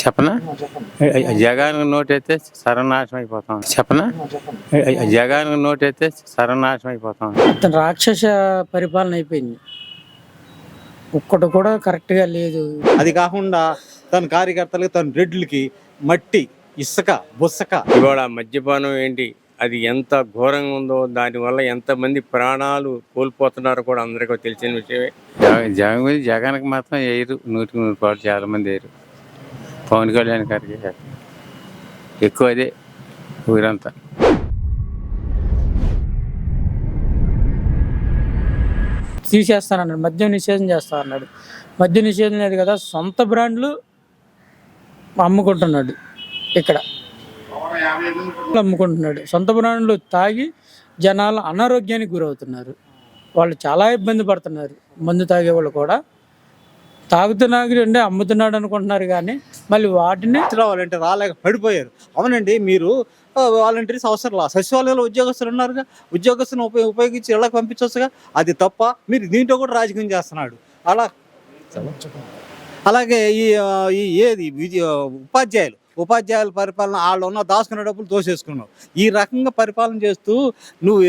చెప్పనా? జగన్ నోట్ అయితే సర్వనాశనం అయిపోతాం చెప్పనా? జగన్ నోట్ అయితే సర్వనాశనం అయిపోతాం మొత్తం రాక్షస పరిపాలన అయిపోయింది. ఒక్కటి కూడా కరెక్ట్గా లేదు. అది కాకుండా తన కార్యకర్తలకి తన రెడ్లకి మట్టి ఇసుక బుసక. ఇవాళ మద్యపానం ఏంటి? అది ఎంత ఘోరంగా ఉందో దానివల్ల ఎంతమంది ప్రాణాలు కోల్పోతున్నారో కూడా అందరికీ తెలిసిన విషయమే. జగన్ జగన్ గురించి జగన్కి మాత్రం వేయరు నూటికి నూరు పాటు చాలా మంది వేయరు పవన్ కళ్యాణ్ గారికి ఎక్కువ అదే ఊరంతా తీసేస్తానన్నాడు మద్యం నిషేధం చేస్తా అన్నాడు మద్యం నిషేధం లేదు కదా సొంత బ్రాండ్లు అమ్ముకుంటున్నాడు ఇక్కడ. అమ్ముకుంటున్నాడు. సొంత బ్రాండ్లు తాగి జనాలు అనారోగ్యానికి గురవుతున్నారు. వాళ్ళు చాలా ఇబ్బంది పడుతున్నారు. మందు తాగే వాళ్ళు కూడా. తాగుతున్నాడు అంటే అమ్ముతున్నాడు అనుకుంటున్నారు కానీ మళ్ళీ వాటిని రావాలంటే రాలేక పడిపోయారు. అవునండి మీరు వాలంటీర్స్ అవసరం లా సచివాలయంలో ఉద్యోగస్తులు ఉన్నారుగా. ఉద్యోగస్తులను ఉపయోగ ఉపయోగించి ఎలా పంపించవచ్చుగా. అది తప్ప మీరు దీంట్లో కూడా రాజకీయం చేస్తున్నాడు. అలా అలాగే ఈ ఈ ఏది ఉపాధ్యాయులు. ఉపాధ్యాయుల పరిపాలన వాళ్ళు ఉన్న దాచుకునే డబ్బులు దోసేసుకున్నావు ఈ రకంగా పరిపాలన చేస్తూ నువ్వు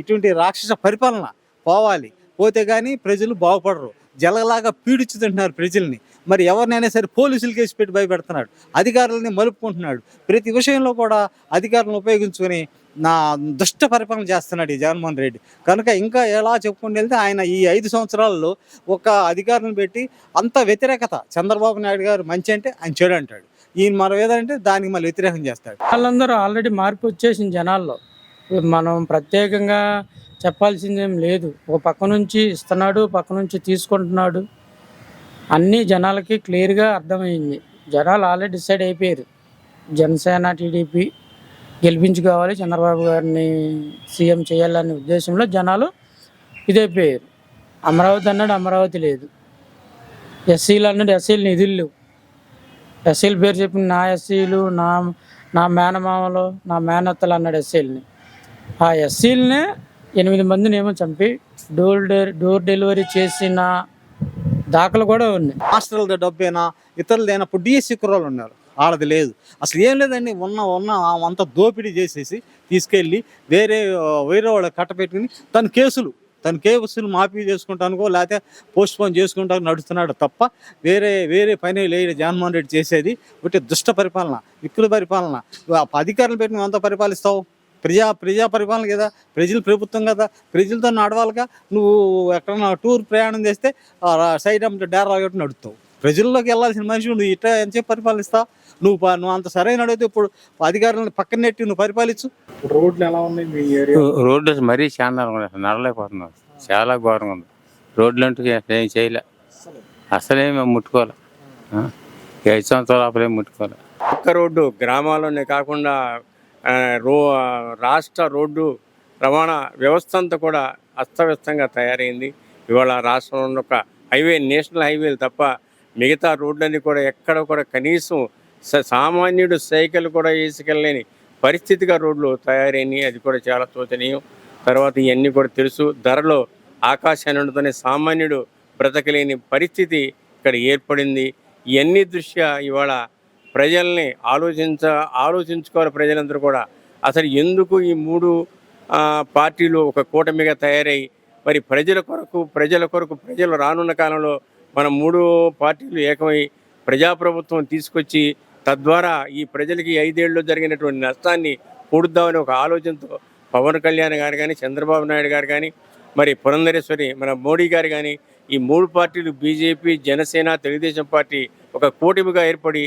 ఇటువంటి రాక్షస పరిపాలన పోవాలి. పోతే కానీ ప్రజలు బాగుపడరు. జలలాగా పీడించుతుంటున్నారు ప్రజల్ని. మరి ఎవరినైనా సరే పోలీసులు కేసు పెట్టి భయపెడుతున్నాడు అధికారులని మలుపుకుంటున్నాడు. ప్రతి విషయంలో కూడా అధికారులను ఉపయోగించుకొని నా దుష్ట పరిపాలన చేస్తున్నాడు ఈ జగన్మోహన్ రెడ్డి. కనుక ఇంకా ఎలా చెప్పుకుంటూ వెళ్తే ఆయన ఈ ఐదు సంవత్సరాల్లో ఒక అధికారులను పెట్టి అంత వ్యతిరేకత చంద్రబాబు నాయుడు గారు మంచి అంటే ఆయన చెడు అంటాడు. ఈయన మరో ఏదంటే దానికి మళ్ళీ వ్యతిరేకం చేస్తాడు. వాళ్ళందరూ ఆల్రెడీ మార్పు వచ్చేసింది జనాల్లో. మనం ప్రత్యేకంగా చెప్పాల్సిందేం లేదు. ఒక పక్క నుంచి ఇస్తున్నాడు పక్క నుంచి తీసుకుంటున్నాడు. అన్నీ జనాలకి క్లియర్గా అర్థమైంది. జనాలు ఆల్రెడీ డిసైడ్ అయిపోయారు. జనసేన టీడీపీ గెలిపించుకోవాలి చంద్రబాబు గారిని సీఎం చేయాలనే ఉద్దేశంలో జనాలు ఇదైపోయారు. అమరావతి అన్నాడు అమరావతి లేదు. ఎస్సీలు అన్నాడు ఎస్సీలు నిధులు లేవు. ఎస్సీల పేరు చెప్పిన నా ఎస్సీలు నా నా మేనమామలు నా మేనత్తలు అన్నాడు ఎస్సీలని. ఆ ఎస్సీలనే ఎనిమిది మందిని ఏమో చంపి డోర్ డె- డోర్ డెలివరీ చేసిన దాఖలు కూడా ఉన్నాయి మాస్టర్ల డబ్బేనా ఇతరులదైనా ఇప్పుడు డిఎస్సి కుర్రాళ్ళు ఉన్నారు. ఆడది లేదు. అసలు ఏం లేదండి ఉన్న ఉన్న అంత దోపిడీ చేసేసి తీసుకెళ్ళి వేరే వేరే వాళ్ళకి కట్టపెట్టుకుని తన కేసులు తన కేసులు మాఫీ చేసుకుంటానుకో లేకపోతే పోస్ట్ పోన్ చేసుకుంటాను నడుస్తున్నాడు తప్ప వేరే వేరే పని లేదు జగన్మోహన్ రెడ్డి చేసేది ఒకటి దుష్ట పరిపాలన విక్కుల పరిపాలన. అధికారులు పెట్టిన అంత పరిపాలిస్తావు? ప్రజా ప్రజా పరిపాలన కదా ప్రజల ప్రభుత్వం కదా ప్రజలతో నడవాలిగా నువ్వు ఎక్కడన్నా టూర్ ప్రయాణం చేస్తే సైడ్ అమ్మట డేరా కట్టి నడుస్తావు ప్రజల్లోకి వెళ్ళాల్సిన మనిషి నువ్వు ఇట్లా ఎంతసేపు పరిపాలిస్తావు నువ్వు నువ్వు అంత సరైన అడిగితే ఇప్పుడు అధికారులను పక్కన నెట్టి నువ్వు పరిపాలించు. రోడ్లు ఎలా ఉన్నాయి మీ ఏరియా? రోడ్లు మరీ చాలా ఉన్నాయి అసలు నడలేకపోతున్నాం చాలా ఘోరంగా ఉంది. రోడ్లు అంటూ ఏం చేయలే. అసలేం ముట్టుకోలే? ఈ ఐదు సంవత్సరాల లోపలేం ముట్టుకోలే. ఒక్క రోడ్డు గ్రామాల్లోనే కాకుండా రో రాష్ట్ర రోడ్డు రవాణా వ్యవస్థ అంతా కూడా అస్తవ్యస్తంగా తయారైంది. ఇవాళ రాష్ట్రంలో ఒక హైవే నేషనల్ హైవేలు తప్ప మిగతా రోడ్లన్నీ కూడా ఎక్కడ కూడా కనీసం సామాన్యుడు సైకిల్ కూడా వేసుకెళ్ళలేని పరిస్థితిగా రోడ్లు తయారైనాయి. అది కూడా చాలా శోచనీయం. తర్వాత ఇవన్నీ కూడా తెలుసు. ధరలో ఆకాశాన్ని ఉండుతూనే సామాన్యుడు బ్రతకలేని పరిస్థితి ఇక్కడ ఏర్పడింది. ఇవన్నీ దృష్ట్యా ఇవాళ ప్రజల్ని ఆలోచించ ఆలోచించుకోవాలి ప్రజలందరూ కూడా. అసలు ఎందుకు ఈ మూడు పార్టీలు ఒక కూటమిగా తయారై మరి ప్రజల కొరకు ప్రజల కొరకు ప్రజలు రానున్న కాలంలో మన మూడు పార్టీలు ఏకమై ప్రజాప్రభుత్వం తీసుకొచ్చి తద్వారా ఈ ప్రజలకి ఐదేళ్ళు జరిగినటువంటి నష్టాన్ని పూడుద్దామని ఒక ఆలోచనతో పవన్ కళ్యాణ్ గారు కానీ చంద్రబాబు నాయుడు గారు కానీ మరి పురంధరేశ్వరి మన మోడీ గారు కానీ ఈ మూడు పార్టీలు బీజేపీ జనసేన తెలుగుదేశం పార్టీ ఒక కూటమిగా ఏర్పడి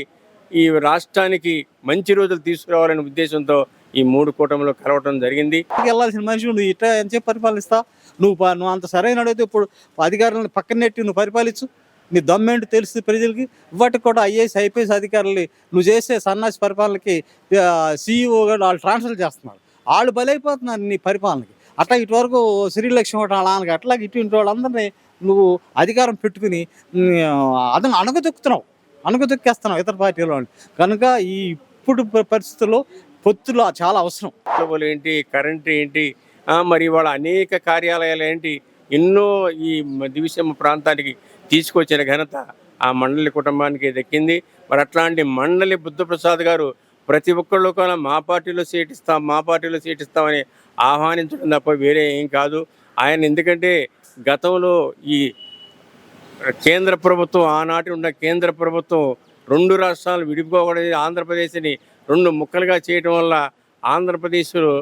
ఈ రాష్ట్రానికి మంచి రోజులు తీసుకురావాలనే ఉద్దేశంతో ఈ మూడు కూటమిలో కలవటం జరిగింది. వెళ్ళాల్సిన మనిషి నువ్వు ఇట్లా ఎంత పరిపాలిస్తా? నువ్వు నువ్వు అంత సరైన అడిగితే ఇప్పుడు అధికారులను పక్కన నెట్టి నువ్వు పరిపాలించు. నీ దమ్మేంటి తెలుస్తుంది ప్రజలకి? వాటికి కూడా ఐఏఎస్ ఐపీఎస్ అధికారులు నువ్వు చేసే సన్నాసి పరిపాలనకి సీఈఓ గారు వాళ్ళు ట్రాన్స్ఫర్ చేస్తున్నారు. వాళ్ళు బలైపోతున్నారు నీ పరిపాలనకి. అట్లా ఇటువరకు శ్రీలక్ష్మి ఒకటి వాళ్ళ నాన్నకి అట్లా ఇటువంటి వాళ్ళందరినీ నువ్వు అధికారం పెట్టుకుని అతను అణగదొక్కుతున్నావు. అణగదొక్కేస్తున్నావు ఇతర పార్టీలో కనుక ఈ ఇప్పుడు పరిస్థితుల్లో పొత్తులు చాలా అవసరం. ఏంటి కరెంట్ ఏంటి మరి వాళ్ళ అనేక కార్యాలయాలు ఏంటి ఎన్నో ఈ మ- దివిసీమ ప్రాంతానికి తీసుకొచ్చిన ఘనత ఆ మండలి కుటుంబానికి దక్కింది. మరి అట్లాంటి మండలి బుద్ధప్రసాద్ గారు ప్రతి ఒక్కళ్ళు కూడా మా పార్టీలో సీట్ ఇస్తాం మా పార్టీలో సీట్ ఇస్తామని ఆహ్వానించడం తప్ప వేరే ఏం కాదు. ఆయన ఎందుకంటే గతంలో ఈ కేంద్ర ప్రభుత్వం ఆనాటి ఉన్న కేంద్ర ప్రభుత్వం రెండు రాష్ట్రాలు విడిపోకూడదు ఆంధ్రప్రదేశ్ని రెండు ముక్కలుగా చేయటం వల్ల ఆంధ్రప్రదేశ్లో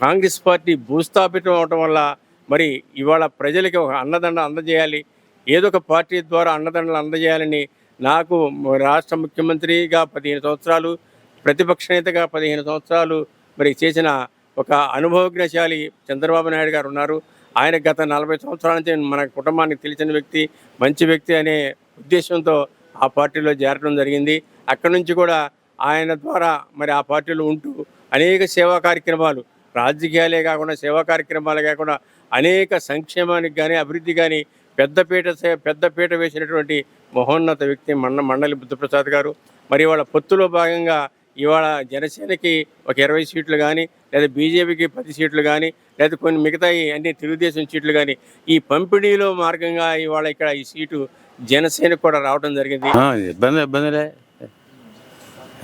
కాంగ్రెస్ పార్టీ భూస్థాపితం అవటం వల్ల మరి ఇవాళ ప్రజలకి ఒక అన్నదండ అందజేయాలి. ఏదో ఒక పార్టీ ద్వారా అన్నదండలు అందజేయాలని నాకు రాష్ట్ర ముఖ్యమంత్రిగా పదిహేను సంవత్సరాలు ప్రతిపక్ష నేతగా పదిహేను సంవత్సరాలు మరి చేసిన ఒక అనుభవజ్ఞశాలి చంద్రబాబు నాయుడు గారు ఉన్నారు. ఆయన గత నలభై సంవత్సరాల నుంచి మన కుటుంబానికి తెలిసిన వ్యక్తి మంచి వ్యక్తి అనే ఉద్దేశంతో ఆ పార్టీలో చేరడం జరిగింది. అక్కడి నుంచి కూడా ఆయన ద్వారా మరి ఆ పార్టీలో ఉంటూ అనేక సేవా కార్యక్రమాలు రాజకీయాలే కాకుండా సేవా కార్యక్రమాలు కాకుండా అనేక సంక్షేమానికి కానీ అభివృద్ధి కానీ పెద్దపీట సే- పెద్దపీట వేసినటువంటి మహోన్నత వ్యక్తి మండ మండలి బుద్ధప్రసాద్ గారు. మరి వాళ్ళ పొత్తులో భాగంగా ఇవాళ జనసేనకి ఒక ఇరవై సీట్లు కానీ లేదా బీజేపీకి పది సీట్లు కానీ లేదా కొన్ని మిగతా అన్ని తెలుగుదేశం సీట్లు కానీ ఈ పంపిణీలో మార్గంగా ఇవాళ ఇక్కడ ఈ సీటు జనసేనకు కూడా రావడం జరిగింది. ఇబ్బంది ఇబ్బందిలే.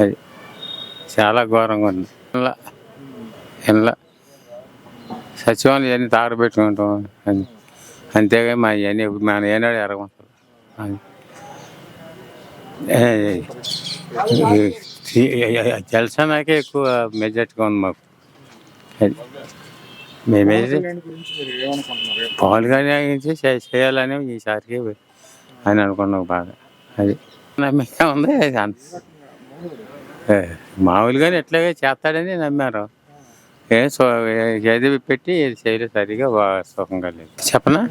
అది చాలా ఘోరంగా ఉంది. ఇలా ఇలా సచివాలయం ఇవన్నీ తాగబెట్టుకుంటాం అని అంతేగా మా ఇవన్నీ మన ఏనాడు ఎరగ జలసేనకే ఎక్కువ మెజార్టీగా ఉంది మాకు కళ్యాణ్ గురించి ఏమనుకుంటున్నారు పవన్ కళ్యాణ్ చేయాలని ఈసారికి అని అనుకున్నాం బాగా అది నమ్మకం ఉంది అది మామూలుగానే ఎట్లాగే చేస్తాడని నమ్మారు ఏ సో ఏది పెట్టి చేయలేదు సరిగా బాగా సుఖంగా లేదు చెప్పనా?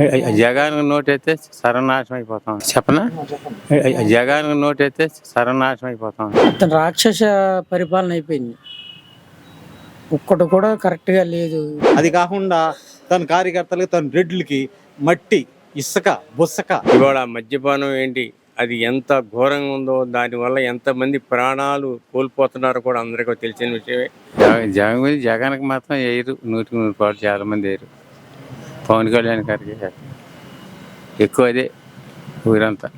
ఏ- ఏ- జగన్ నోటైతే సర్వనాశనం అయిపోతాం. చెప్పనా? ఏ- ఏ- జగన్ నోటైతే సర్వనాశనం అయిపోతాం. మొత్తం రాక్షస పరిపాలన అయిపోయింది. ఒక్కటి కూడా కరెక్ట్గా లేదు. అది కాకుండా తన కార్యకర్తలకి తన రెడ్లకి మట్టి ఇసుక బుసక. ఇవాళ మద్యపానం ఏంటి? అది ఎంత ఘోరంగా ఉందో దానివల్ల ఎంతమంది ప్రాణాలు కోల్పోతున్నారో కూడా అందరికీ తెలిసిన విషయమే. జగన్ గురించి జగన్కి మాత్రం వేయరు నూటికి నూరు పాటు చాలా మంది వేయరు పవన్ కళ్యాణ్ గారికి ఎక్కువ అదే ఊరంతా.